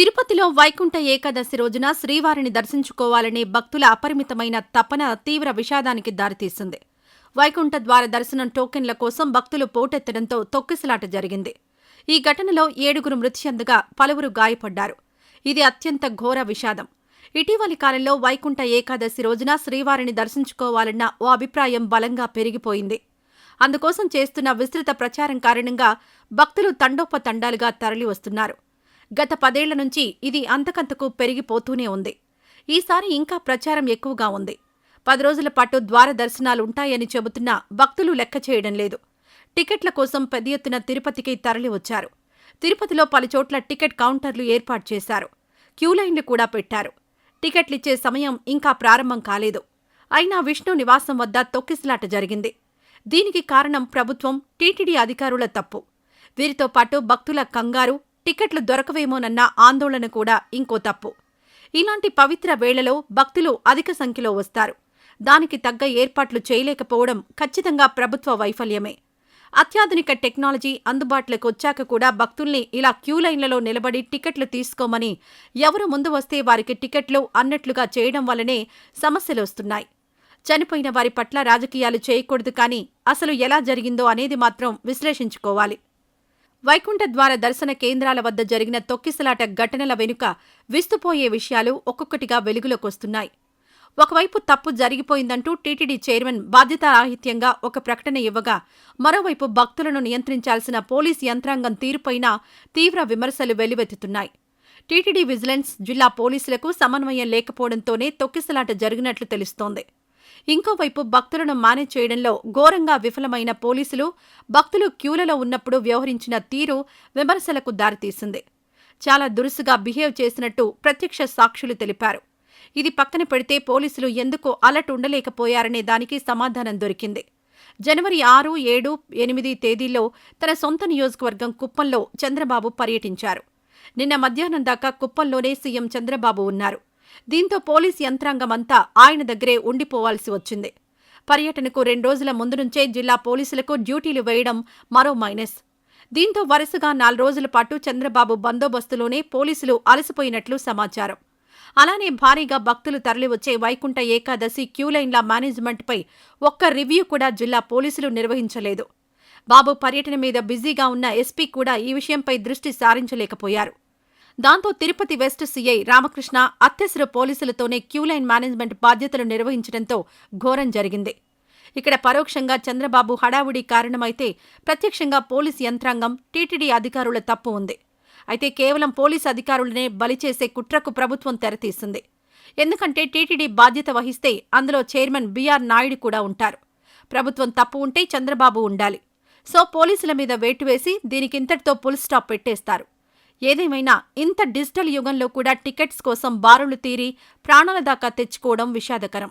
తిరుపతిలో వైకుంఠ ఏకాదశి రోజున శ్రీవారిని దర్శించుకోవాలనే భక్తుల అపరిమితమైన తపన తీవ్ర విషాదానికి దారితీసింది. వైకుంఠ ద్వార దర్శనం టోకెన్ల కోసం భక్తులు పోటెత్తడంతో తొక్కిసలాట జరిగింది. ఈ ఘటనలో ఏడుగురు మృతి చెందగా పలువురు గాయపడ్డారు. ఇది అత్యంత ఘోర విషాదం. ఇటీవలి కాలంలో వైకుంఠ ఏకాదశి రోజున శ్రీవారిని దర్శించుకోవాలన్న ఓ అభిప్రాయం బలంగా పెరిగిపోయింది. అందుకోసం చేస్తున్న విస్తృత ప్రచారం కారణంగా భక్తులు తండోపతండాలుగా తరలివస్తున్నారు. గత పదేళ్ళ నుంచి ఇది అంతకంతకు పెరిగిపోతూనే ఉంది. ఈసారి ఇంకా ప్రచారం ఎక్కువగా ఉంది. పది రోజుల పాటు ద్వార దర్శనాలు ఉంటాయని భక్తులు లెక్క చేయడం లేదు. టికెట్ల కోసం పెద్ద ఎత్తున తిరుపతికి తరలివచ్చారు. తిరుపతిలో పలుచోట్ల టికెట్ కౌంటర్లు ఏర్పాటు చేశారు. క్యూలైన్లు కూడా పెట్టారు. టికెట్లిచ్చే సమయం ఇంకా ప్రారంభం కాలేదు. అయినా విష్ణు నివాసం వద్ద తొక్కిసలాట జరిగింది. దీనికి కారణం ప్రభుత్వం టీటీడీ అధికారుల తప్పు. వీరితో పాటు భక్తుల కంగారు టికెట్లు దొరకవేమోనన్న ఆందోళన కూడా ఇంకో తప్పు. ఇలాంటి పవిత్ర వేళలో భక్తులు అధిక సంఖ్యలో వస్తారు. దానికి తగ్గ ఏర్పాట్లు చేయలేకపోవడం ఖచ్చితంగా ప్రభుత్వ వైఫల్యమే. అత్యాధునిక టెక్నాలజీ అందుబాటులోకి వచ్చాక కూడా భక్తుల్ని ఇలా క్యూ లైన్లలో నిలబడి టికెట్లు తీసుకోమని ఎవరు ముందు వస్తే వారికి టికెట్లు అన్నట్లుగా చేయడం వల్లనే సమస్యలు వస్తున్నాయి. చనిపోయిన వారి పట్ల రాజకీయాలు చేయకూడదు కానీ అసలు ఎలా జరిగిందో అనేది మాత్రం విశ్లేషించుకోవాలి. వైకుంఠ ద్వార దర్శన కేంద్రాల వద్ద జరిగిన తొక్కిసలాట ఘటనల వెనుక విస్తుపోయే విషయాలు ఒక్కొక్కటిగా వెలుగులోకొస్తున్నాయి ఒకవైపు తప్పు జరిగిపోయిందంటూ టీటీడీ చైర్మన్ బాధ్యతారాహిత్యంగా ఒక ప్రకటన ఇవ్వగా మరోవైపు భక్తులను నియంత్రించాల్సిన పోలీస్ యంత్రాంగం తీరుపైన తీవ్ర విమర్శలు వెల్లువెత్తుతున్నాయి. టీటీడీ విజిలెన్స్ జిల్లా పోలీసులకు సమన్వయం లేకపోవడంతోనే తొక్కిసలాట జరిగినట్లు తెలుస్తోంది. ఇంకోవైపు భక్తులను మేనేజ్ చేయడంలో ఘోరంగా విఫలమైన పోలీసులు భక్తులు క్యూలలో ఉన్నప్పుడు వ్యవహరించిన తీరు విమర్శలకు దారితీసింది. చాలా దురుసుగా బిహేవ్ చేసినట్టు ప్రత్యక్ష సాక్షులు తెలిపారు. ఇది పక్కన పెడితే పోలీసులు ఎందుకు అలర్ట్ ఉండలేకపోయారనే దానికి సమాధానం దొరికింది. జనవరి ఆరు ఏడు ఎనిమిది తేదీల్లో తన సొంత నియోజకవర్గం కుప్పంలో చంద్రబాబు పర్యటించారు. నిన్న మధ్యాహ్నం దాకా కుప్పంలోనే సీఎం చంద్రబాబు ఉన్నారు. దీంతో పోలీస్ యంత్రాంగమంతా ఆయన దగ్గరే ఉండిపోవాల్సి వచ్చింది. పర్యటనకు రెండు రోజుల ముందు నుంచే జిల్లా పోలీసులకు డ్యూటీలు వేయడం మరో మైనస్. దీంతో వరుసగా నాలుగు రోజుల పాటు చంద్రబాబు బందోబస్తులోనే పోలీసులు అలసిపోయినట్లు సమాచారం. అలానే భారీగా భక్తులు తరలివచ్చే వైకుంఠ ఏకాదశి క్యూలైన్ల మేనేజ్మెంట్పై ఒక్క రివ్యూ కూడా జిల్లా పోలీసులు నిర్వహించలేదు. బాబు పర్యటన మీద బిజీగా ఉన్న ఎస్పీ కూడా ఈ విషయంపై దృష్టి సారించలేకపోయారు. దాంతో తిరుపతి వెస్ట్ సీఐ రామకృష్ణ అత్యవసర పోలీసులతోనే క్యూలైన్ మేనేజ్మెంట్ బాధ్యతలు నిర్వహించడంతో ఘోరం జరిగింది. ఇక్కడ పరోక్షంగా చంద్రబాబు హడావుడి కారణమైతే ప్రత్యక్షంగా పోలీస్ యంత్రాంగం టీటీడీ అధికారుల తప్పు ఉంది. అయితే కేవలం పోలీసు అధికారులనే బలిచేసే కుట్రకు ప్రభుత్వం తెరతీసింది. ఎందుకంటే టీటీడీ బాధ్యత వహిస్తే అందులో చైర్మన్ బీఆర్ నాయుడు కూడా ఉంటారు. ప్రభుత్వం తప్పు ఉంటే చంద్రబాబు ఉండాలి. సో పోలీసుల మీద వేటు వేసి దీనికింతటితో పుల్ స్టాప్ పెట్టేస్తారు. ఏదేమైనా ఇంత డిజిటల్ యుగంలో కూడా టికెట్స్ కోసం బారులు తీరి ప్రాణాల దాకా తెచ్చుకోవడం విషాదకరం.